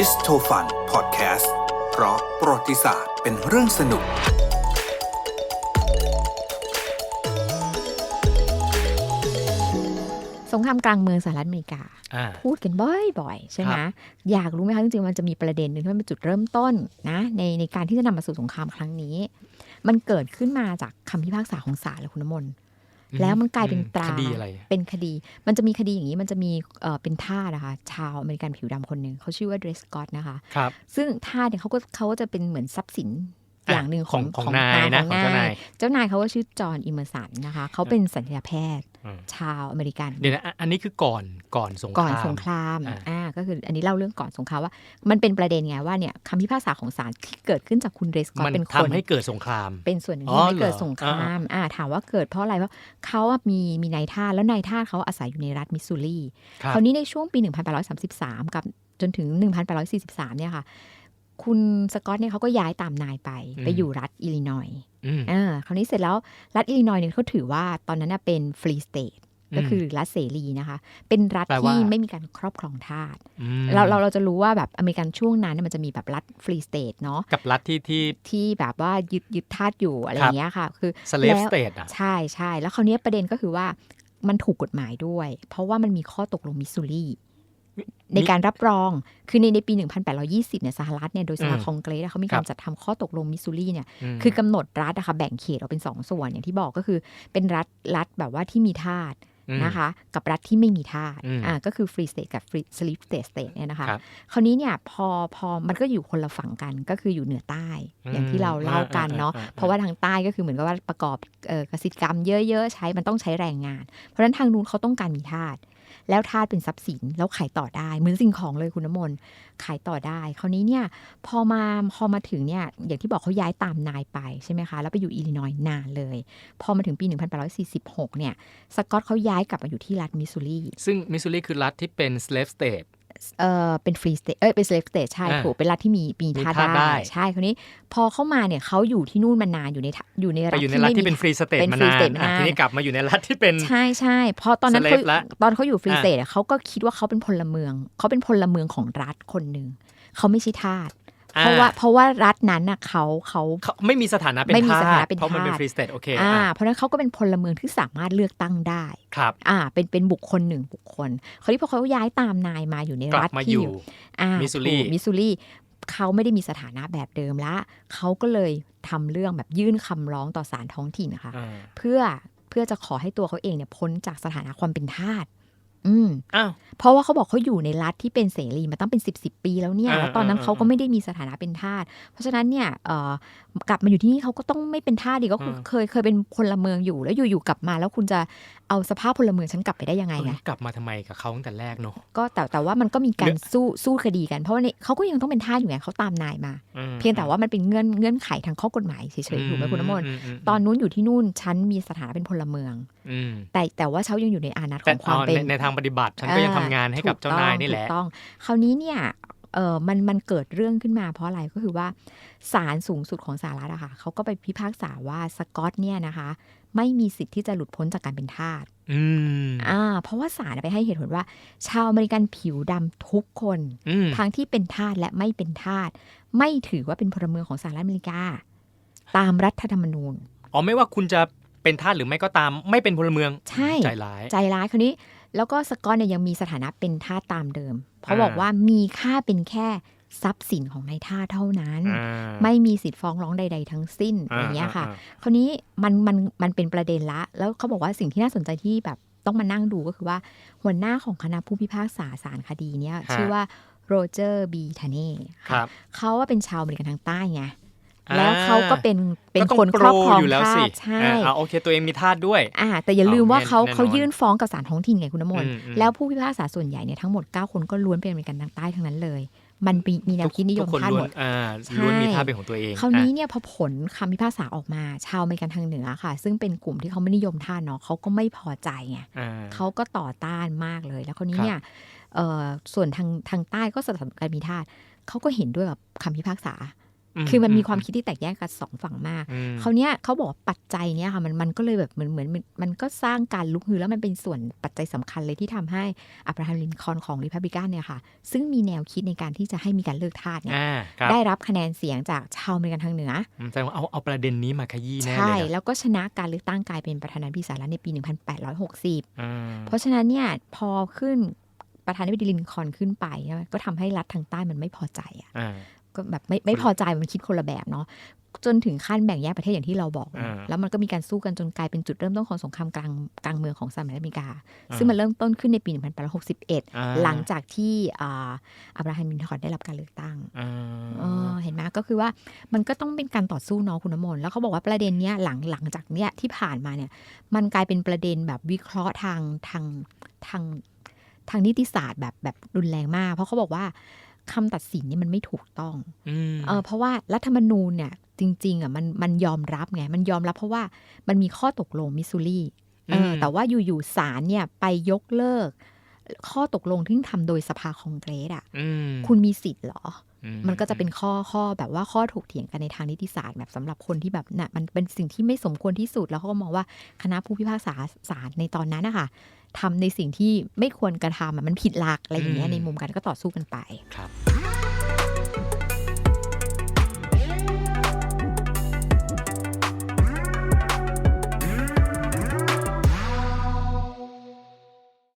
ดิสโทฟันพอดแคสต์เพราะประวัติศาสตร์เป็นเรื่องสนุก สงครามกลางเมืองสหรัฐอเมริกา อ่า พูดกันบ่อยๆ ใช่ไหมครับอยากรู้ไหมคะ จริงๆ มันจะมีประเด็นหนึ่งที่มันเป็นจุดเริ่มต้นนะในในการที่จะนำมาสู่สงครามครั้งนี้ มันเกิดขึ้นมาจากคำพิพากษาของศาลเลยคุณน้ำมนต์ แล้วมันกลายเป็นตราคดีอะไรเป็นคดี มันจะมีคดีอย่างนี้มันจะมีเอ่อเป็นทาสนะคะ ชาวอเมริกันผิวดำคนหนึ่งเขาชื่อว่าเดรสกอตนะคะครับซึ่งทาสเนี่ยเขาก็เขาก็จะเป็นเหมือนทรัพย์สิน อะอย่างหนึ่งของของของนายนะของเจ้านายเจ้านายเขาก็ชื่อจอห์นอิมเมอร์สันนะคะเขาเป็นสัญญาแพทย์อืมชาวอเมริกันเดี๋ยวนะอะอันนี้คือก่อนก่อนสงครามก่อนสงครามอ่าอ่าก็คืออันนี้เล่าเรื่องก่อนสงครามว่า มันเป็นประเด็นไงว่าเนี่ยคำพิพากษาของศาลที่เกิดขึ้นจากคุณเรสกอตมันเป็นคทำนให้เกิดสงคราม เป็นส่วนหนึ่งอ๋อที่ทำให้เกิดเหรอสงครามอ่าถามว่าเกิดเพราะอะไรเพราะเขาอะมีมีนายท่าสแล้วนายท่าสเขาอาศัยอยู่ในรัฐมิสซูรีครับคราวนี้ในช่วงปี 1833 กับจนถึง 1843 เนี่ยค่ะ คุณสกอตเนี่ยเขาก็ย้ายตามนายไป ไปอยู่รัฐอิลลินอยส์อืมอ่าคราวนี้เสร็จแล้วรัฐอิลลินอยส์เนี่ยเขาถือว่าตอนนั้นน่ะเป็นฟรีสเตทก็คือรัฐเสรีนะคะ เป็นรัฐแปลว่าที่ไม่มีการครอบครองทาสมเราเราเราจะรู้ว่าแบบอเมริกันช่วงนั้นเนี่ยมันจะมีแบบรัฐฟรีสเตทเนาะกับรัฐที่ที่ที่แบบว่ายึดยึดทาสอยู่อะไรอย่างเงี้ยค่ะ คือสเลฟแล้วสเตทอะใช่ใช่แล้วคราวนี้ประเด็นก็คือว่ามันถูกกฎหมายด้วย เพราะว่ามันมีข้อตกลงมิสซูรี ในการรับรอง คือในในปี 1820 เนี่ยสหรัฐเนี่ยโดยสภาอืมคองเกรสอะเขามีการครับจัดทำข้อตกลงมิสซูรีเนี่ยมคือกำหนดรัฐนะคะแบ่งเขตออกเป็นสองส่วนอย่างที่บอกก็คือเป็นรัฐรัฐแบบว่าที่มีทาสอืมนะคะ กับรัฐที่ไม่มีทาสอืมอ่าก็คือฟรีสเตทกับฟรีสลีปสเตทสเตทเนี่ยนะคะครับคราวนี้เนี่ยพอพอมันก็อยู่คนละฝั่งกันก็คืออยู่เหนือใต้ อย่างที่เราเล่ากันเนาะอ่าอ่าอ่าเพราะว่าทางใต้ก็คือเหมือนกับว่าประกอบเอ่อกสิกรรมเยอะๆ ใช้มันต้องใช้แรงงาน เพราะฉะนั้นทางนู้นเขาต้องการมีทาส แล้วทาสเป็นทรัพย์สินแล้วขายต่อได้ เหมือนสิ่งของเลยคุณน้ำมนต์ขายต่อได้ คราวนี้เนี่ยพอมาพอมาถึงเนี่ยอย่างที่บอกเขาย้ายตามนายไปใช่ไหมคะ แล้วไปอยู่อิลลินอยส์นานเลย พอมาถึงปี 1846 เนี่ยสกอตเขาย้ายกลับมาอยู่ที่รัฐมิสซูรีซึ่งมิสซูรีคือรัฐที่เป็น slave state เออเป็นฟรีสเตทเอ้ยเป็นสเลฟสเตทใช่อ่าถูกเป็นรัฐที่มีมีมีทาสทาสได้ได้ใช่คราวนี้พอเข้ามาเนี่ยเขาอยู่ที่นู่นมานานอยู่ในทะอยู่ในไปรัฐอยู่ในที่รัฐไม่ที่มีเป็นฟรีสเตทเป็นมา free นาน state มานานอะทีนี้กลับมาอยู่ในรัฐที่เป็นใช่ใช่พอตอนนั้นเขา slave ละตอนเขาอยู่ฟรีอ่าสเตทเขาก็คิดว่าเขาเป็นพลเมืองเขาเป็นพลเมืองของรัฐคนหนึ่งเขาไม่ใช่ทาส เพราะว่าเพราะว่ารัฐนั้นน่ะเขาเขาเขาไม่มีสถานะเป็นไม่มีทาสถาสนะเป็นเพราะมันเป็นทาสฟรีสเตทโอเคอ่าอะเพราะฉะนั้นเขาก็เป็นพลเมืองที่สามารถเลือกตั้งได้ครับอ่าเป็นเป็นบุคคลหนึ่งบุคคลคราวนี้พอเขาย้ายตามนายมาอยู่ในกลัรับฐมาที่ออยู่ยู่อ่ามิสซูรีถูกมิสซูรีเขาไม่ได้มีสถานะแบบเดิมละเขาก็เลยทำเรื่องแบบยื่นคำร้องต่อศาลท้องถิ่นนะคะอ่าเพื่อเพื่อจะขอให้ตัวเขาเองเนี่ยพ้นจากสถานะความเป็นทาส อืมอ้าวเพราะว่าเขาบอกเขาอยู่ในรัฐที่เป็นเสรีมาตั้งเป็นสิบสิบปีแล้วเนี่ยอ่าแล้วตอนนั้นอ่าเขาก็ไม่ได้มีสถานะเป็นทาส เพราะฉะนั้นเนี่ยเอ่อกลับมาอยู่ที่นี่เขาก็ต้องไม่เป็นทาสดีก็คืออมเคยเคยเป็นพลเมืองอยู่ แล้วอยู่ๆกลับมาแล้วคุณจะเอาสภาพพลเมืองฉันกลับไปได้ยังไงไงเออกลับมาทำไมกับเขาตั้งแต่แรกเนอะก็แต่แต่ว่ามันก็มีกาเรื่รองสู้สู้คดีกันเพราะว่าเนี่ยเขาก็ยังต้องเป็นทาสอยู่ไงเขาตามนายมาอืมเพียงแต่ว่ามันเป็นเงื่อนเงื่อนไขทางข้อกฎหมายเฉยๆถูกไหมคุณน้ำมนต์อืมตอนนู้นอยู่ที่นู่นฉันมีสถานะเป็นพลเมืองอืม แต่แต่ว่าเขายังอยู่ในอานัตขแต่องความอ๋อเป็นในในทางปฏิบัติฉันก็ยังทำงานให้กับเจ้านายนี่แหละถูกต้องคราวนี้เนี่ยเออมันมันเกิดเรื่องขึ้นมาเพราะอะไรก็คือว่าศาลสูงสุดของสหรัฐอะค่ะเขาก็ไปพิพากษาว่าสกอตเนี่ยนะคะ ไม่มีสิทธิ์ที่จะหลุดพ้นจากการเป็นทาสอืมอ่าเพราะว่าศาลไปให้เหตุผลว่า ชาวอเมริกันผิวดำทุกคนอืมทั้งที่เป็นทาสและไม่เป็นทาสไม่ถือว่าเป็นพลเมืองของสหรัฐอเมริกา ตามรัฐธรรมนูญอ๋อไม่ว่าคุณจะ เป็นทาสหรือไม่ก็ตามไม่เป็นพลเมืองใช่ใจร้ายใจร้ายคราวนี้ แล้วก็สกอตเนี่ยยังมีสถานะเป็นทาสตามเดิม เพราะอ่าบอกว่ามีค่าเป็นแค่ทรัพย์สินของนายทาสเท่านั้นอ่าไม่มีสิทธิ์ฟ้องร้องใด ๆ ทั้งสิ้นอย่างเงี้ยค่ะอ่าคราวนี้มันมันมันเป็นประเด็นละ แล้วเขาบอกว่าสิ่งที่น่าสนใจที่แบบต้องมานั่งดูก็คือว่าหัวหน้าของคณะผู้พิพากษาศาลคดีเนี่ยชื่อว่าโรเจอร์บีทาเน่ครับเขาว่าเป็นชาวอเมริกันทางใต้ไงอ่า แล้วเขาก็เป็นเป็นก็ต้งคนครอบครองโปอยู่แล้วทาสิสใช่อ่าเอาโอเคตัวเองมีทาสด้วยอ่าแต่อย่าลืมว่าเขาแน่นอนเขายื่นฟ้องกับศาลท้องถิ่นไงคุณน้ำมนต์อืมอืมแล้วผู้พิพากษาส่วนใหญ่เนี่ยทั้งหมด 9 คนก็ล้วนเป็นอเมริกันทางใต้ทั้งนั้นเลยมันมีมีแนวคิดนิยมทุกคนทาสล้หวมนดอ่าใช่ล้วนมีท่าเป็นของตัวเอง คราวนี้อะเนี่ยพอผลคำพิพากษาออกมา ชาวอเมริกันทางเหนือค่ะ ซึ่งเป็นกลุ่มที่เขาไม่นิยมทาสเนาะเขาก็ไม่พอใจไงอ่าเขาก็ต่อต้านมากเลย แล้วคราวนี้ครับเนี่ยเอ่อส่วนทางทางใต้ก็สนับสนุนการมีทาสเขาก็เห็นด้วยกับคำพิพากษา คือมันมีอืมความคิดที่แตกแยกกันสองฝั่งมากอืมเขาวเนี้ยเขาบอกว่าปัจจัยเนี้ยค่ะมันมันก็เลยแบบเหมือนเหมือนมันมันก็สร้างการลุกฮือแล้วมันเป็นส่วนปัจจัยสำคัญเลยที่ทำให้อับราฮัมลินคอล์นของริพับลิกันเนี่ยค่ะ ซึ่งมีแนวคิดในการที่จะให้มีการเลิกทาสเนี่ยอ่าครับได้รับคะแนนเสียงจากชาวอเมริกันทางเหนืออืมแสดงว่าเอาเอาประเด็นนี้มาขยี้แน่ใช่เลยนะแล้วก็ชนะการเลือกตั้งกลายเป็นประธานาธิบดีสหรัฐในปี 1860อ่าเพราะฉะนั้นเนี่ยพอขึ้นประธานาธิบดีลินคอล์นขึ้นไปเนี่ยก็ทำให้รัฐทางใต้มันไม่พอใจอะอ่า ก็แบบไม่ไม่พอใจมันคิดคนละแบบเนาะจนถึงขั้นแบ่งแยกประเทศอย่างที่เราบอกอ่าแล้วมันก็มีการสู้กันจนกลายเป็นจุดเริ่มต้นของสงครามกลางกลางเมืองของสหรัฐอเมริกาอ่าซึ่งมันเริ่มต้นขึ้นในปีอ่า1861 หลังจากที่อ่าอับราฮัมลินคอล์นได้รับการเลือกตั้งอ่าเออเห็นไหมก็คือว่ามันก็ต้องเป็นการต่อสู้เนาะคุณน้ำมนต์แล้วเขาบอกว่าประเด็นเนี้ยหลังหลังจากเนี้ยที่ผ่านมาเนี่ยมันกลายเป็นประเด็นแบบวิเคราะห์ทางทางทางทางนิติศาสตร์แบบแบบรุนแรงมาก เพราะเขาบอกว่า คำตัดสินเนี่ยมันไม่ถูกต้องอืมเออเพราะว่ารัฐธรรมนูญเนี่ยจริงๆอะมันมันยอมรับไงมันยอมรับเพราะว่ามันมีข้อตกลงมิสซูรีเออมแต่ว่าอยู่ๆศาลเนี่ยไปยกเลิก ข้อตกลงที่ทำโดยสภาคองเกรสอะอืมคุณมีสิทธิ์เหรออื มันก็จะเป็นข้อข้อแบบว่าข้อถกเถียงกันในทางนิติศาสตร์แบบสำหรับคนที่แบบน่ะมันเป็นสิ่งที่ไม่สมควรที่สุด แล้วเขาก็มองว่าคณะผู้พิพากษาศาลในตอนนั้นนะคะทำในสิ่งที่ไม่ควรกระทำอะมันผิดหลักอะไรอย่างเงี้ยในมุมกันก็ต่อสู้กันไปครับ